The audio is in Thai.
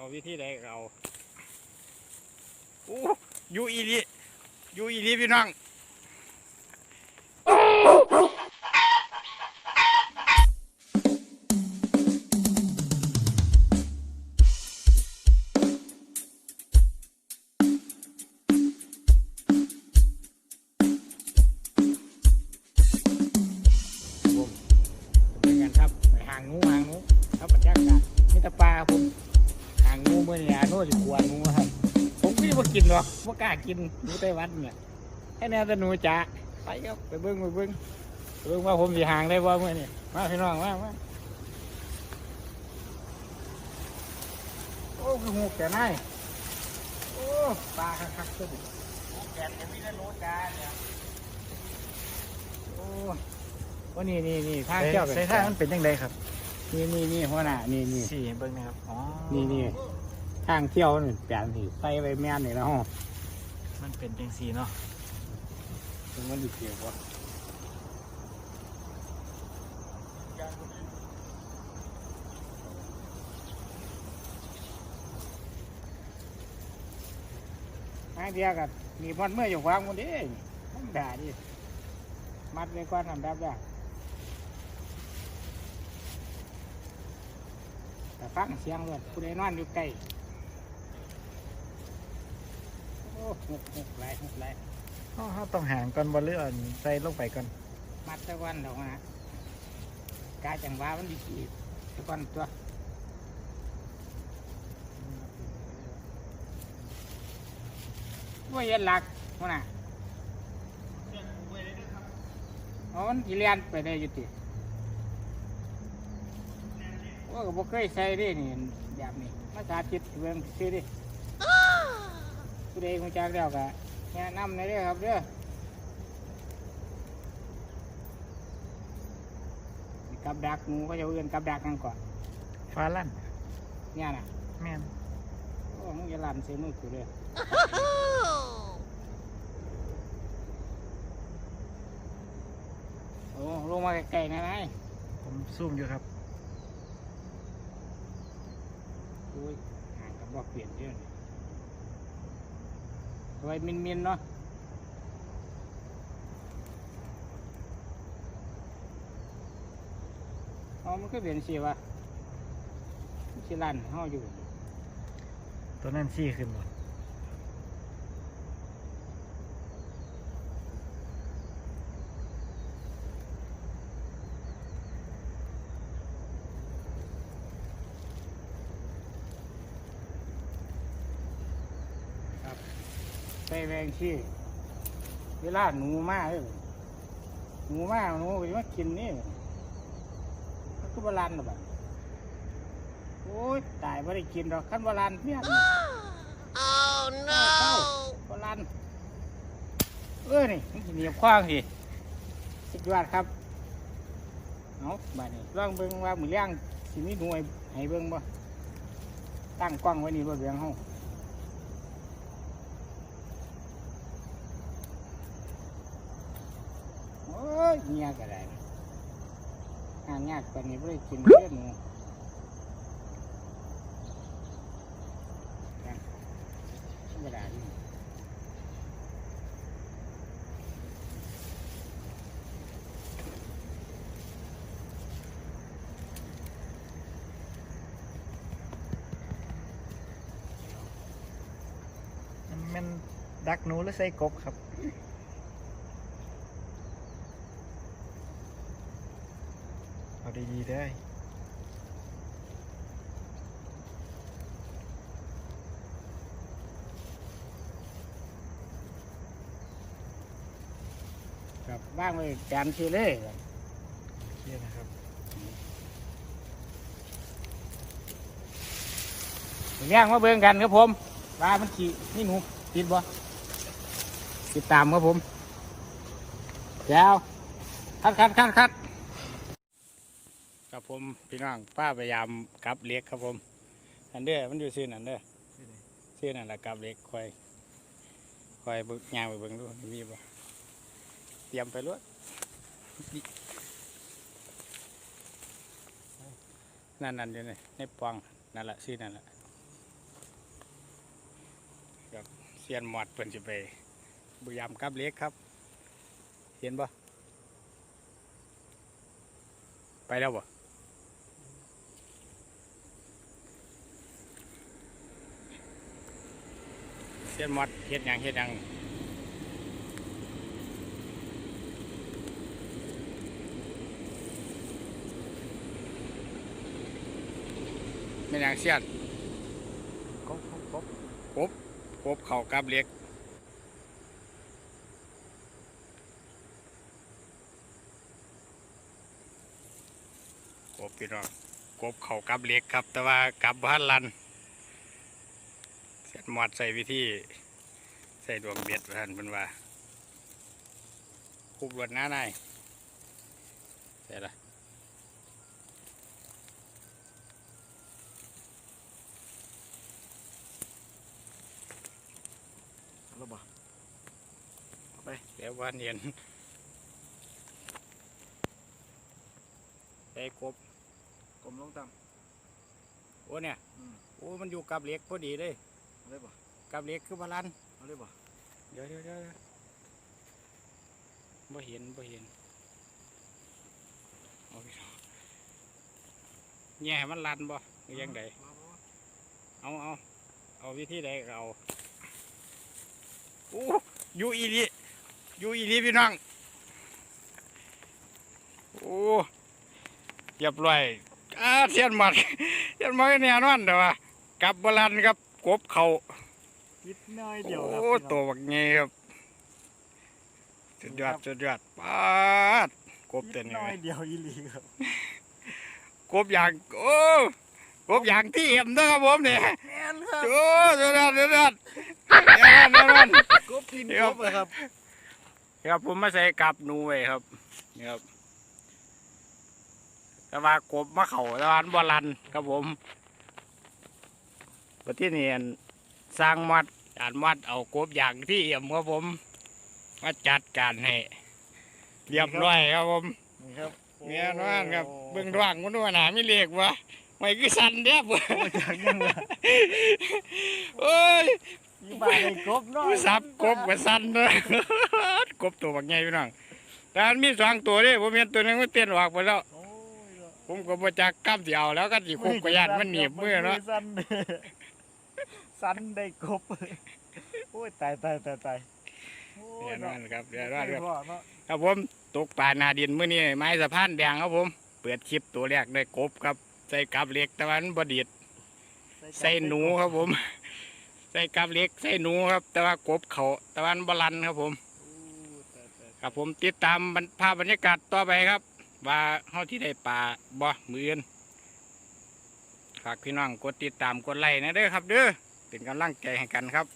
เอาวิธีใดก็เอาโอ้อยูอีดีอยูอีดีพี่น้องผมเป็นกันครับไปหางงูหางงูครับบรรยากาศมิตรปลาครับผมหางงูเมื่อเนี่ยโน่จะกลัวงูครับ ผมก็ยังไม่กินหรอกไม่กล้ากินหนูไต้หวันเนี่ยให้แน่แต่หนูจ๋าไปครับไปเบิ้งไปเบิ้งไปเบิ้งว่าผมสีหางได้บ่เมื่อนี่มาพี่น้องมามาโอ้คือหูแก่นายโอ้ปลาคักๆตัวนี้หูแก่จะมีแต่โลจ้าเนี่ยโอ้ว่านี่นี่นี่ทางเที่ยวใส่ท่ามันเป็นยังไงครับ นี่นี่นี่หัวหน้านี่นี่สี่เบิ้งนะครับอ๋อนี่นี่ ทางเที่ยวนี่แปลนสิใส่ไปแม่นนี่แล้วฮะมันเป็นจังสีเนาะถึงมันดีเกี่ยววะทางเดียวกับมีมัดเมื่ออยู่ความคนเด้ธรรมดาดิมัดไว้ก่อนทำแบบแบบแต่ฟังเสียงเลยผู้ใดนอนอยู่ใกล้โอ้ หุกหุกไหลหุกไหลเขาเขาต้องห่างก่อนบอลเลื่อนใส่ลงไปก่อนมัดตะวันดอกนะกาจังหวะมันดีกีตะวันตัวว่าเย็นหลักมันน่ะอ๋อมันกีเลียนไปได้อยุติว่าก็บ่เคยใส่ดินี่แบบนี้มาสาธิตเรื่องซื้อดิ ผู้ใดคงจักแล้วก็แนะนำในอยเด้อครับเด้อกับดักงูก็จะเอื่นกับดักกันก่อนฟ้าลั่นเนี่ยนะแม่นโอ้มึงจะลั่นใส่มือกูเลยโอ้ลงมาไกลๆนะนายผมซูมอยู่ครับโอ้ยห่างกับบอกเปลี่ยนเยอะเลย สวยมินมินเนาะอ๋อมันก็เปลี่ยนสีวะสีลันเฮาอยู่ ตัวนั้นซี่ขึ้นหมด ใส่แรงชีเวลาหนูมาเลยหนูมาหนูไปมากินนี่มันก็บาลานหรอบ้าโอ้ยตายไม่ได้กินหรอกขั้นบาลานเพี้ยน Oh เจ้า no! บาลานเออนี่มันจะเหนียวคว้างสิสุดยอดครับเอาบ้านี้ลองเบิ่งว่ามือเลี้ยงสิมีหน่วยให้เบิ่งบ่ตั้งกล้องไว้นี่บ่เบียงเฮา โอ้ ยเงียก็ได้หางากกว่านี้ไม่ได้กินเพื่อนหนูนะธรรมดาดีมันมันดักหนูหรือใส่กบครับ เอาดีๆได้ครับบ้างเลยแกนทีเลยเยี่ยนะครับเลี้ยงมาเบิ่งกันครับผมว่ามันขี่นี่หนูติดบ่ติดตามครับผมเดี๋ยวคัดคัดคัดคัดครับ ผมพี่น้องป้าพยายามกลับเล็กครับผมอันเด้อมันอยู่ซื่อนั่นเด้อซื่อนั่นแหละกลับเล็กคอยคอยเบึกยางไปเบิ่งดูมีบ่เตรียมไปรวดนั่นนั่นอยู่นี่ในปองนั่นแหละซื่อนั่นแหละกับเซียนหมอดเพิ่นจะไปบุยามกับเล็กครับ เห็นบ่ไปแล้วบ่ เซียนหมอดเฮ็ดหยังเฮ็ดหยังไม่นหยังเซียนกบกบกบกบเข่ากับเล็กกบพี่น้องกบเข่ากับเล็กครับ แต่ว่ากับบ้านลันเสร็จ หมอดใส่วิธีใส่ดวงเบ็ดท่านเป็นว่าคุบรวดหน้าในใส่ละแล้วบ่เอาไปเดี๋ยววันเย็นใส่กบกลมลงต่โอ้เนี่ยำอืมโอ้มันอยู่กับเล็กพอดีเลย เอาเลยบ่กับเล็กคือบ้านลันเอาเลยบ่เดี๋ยวเดี๋ยวเดี๋ยวบ่เห็นบ่เห็นเอาไปเอาแง่ให้มันลันบ่หรือยังไงบ่บ่บ่เอาเอาเอาวิธีใดก็เอาโอ้อยู่อีนีอยู่อีนีพี่น้องโอ้เรียบร้อยอ่าเสียนหมัด เสียนหมัดเนี่ยนอนเด้อวะกลับบาลันครับ กบเขานิดน้อยเดียวครับโอ้พี่น้องตัวบักเงี้ยครับสุดยอดครับสุดยอดปาดกบเต็มนิดเลน้อยยเดียวอีหลีครับกบอย่างโอ้กบอย่างที่เอ็มนะครับผมเนี่ยแม่นครับโอ้สุดยอดสุดยอดแน่นอนแน่นอนกบกินเดี๋กยวบเลยครับครับผมมาใส่กับหนูไว้ครับนี่ครับแต่ว่ากบมาเข่าตะวันบอลันครับผม ประเทศนี้อั่นสร้างมัดอ่านมัดเอากบอย่างที่เอ็มครับผมมาจัดการให้เรียบร้อยครับผมนี่ครับเมียนอนครับเบิ่งร่างมันว่าหนาไม่เรียกว่าไม่คือสันเด้อบ่โอ้ยจากยังละโอ้ยยี่บาทในกบน้อยผู้สับกบกับสันเด้อกบตัวบักใหญ่พี่น้องแต่อันมีสองตัวเด้ผมเห็นตัวหนึงมันเต้นออกไปแล้วโอ้ยผมก็บ่จักกล้ามสิเอาแล้วก็สิคุบกระยานมันหนีบมือเนาะ สั้นเด้อสั้นได้กบโอ้ยตายตายตายตายโอ้ยเดี๋ยวนอเนาะนครับเดี๋ยวนอนครับพ่อเนาะครับผมตกปลาหนาดินมื้อนี้ไม้สะพานแดงครับผม เปิดคลิปตัวแรกได้กบครับ ใส่กับเหล็กแต่ว่ามันบ่ดีดใส่หนูครับผม ใส่กับเหล็กใส่หนูครับ แต่ว่ากบเขาแต่ว่ามันบลันครับผมโอ้ตายตายครับผมติดตามบรรภาพบรรยากาศต่อไปครับ ว่าเฮาที่ได้ป่าบ่มืออื่น ฝากพี่น้องกดติดตามกดไลค์นะเด้อครับเด้อเป็นกำลังใจให้กันครับ